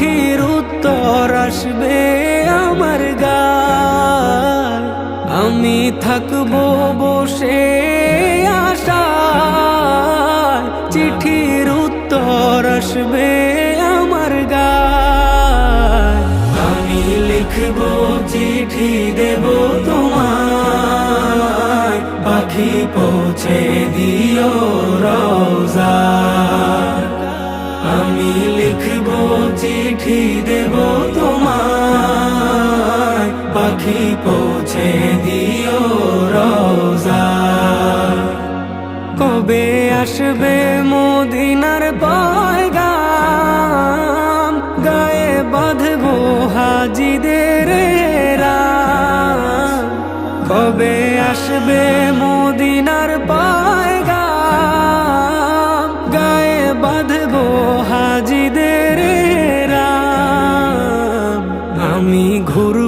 চিঠির উত্তর আসবে আমার গায় আমি থাকব বসে আশায়। চিঠির উত্তর আসবে আমার গায় আমি লিখব চিঠি, দেব তোমায়। পাখি পৌঁছে দিও রোজা চিঠি দেব তোমায়। পাখি পৌঁছে দিও রোজা। কবে আসবে মদিনার পয়গাম? গায়ে বাঁধবো হাজিদের কবে আসবে মদিনার পা ঘুর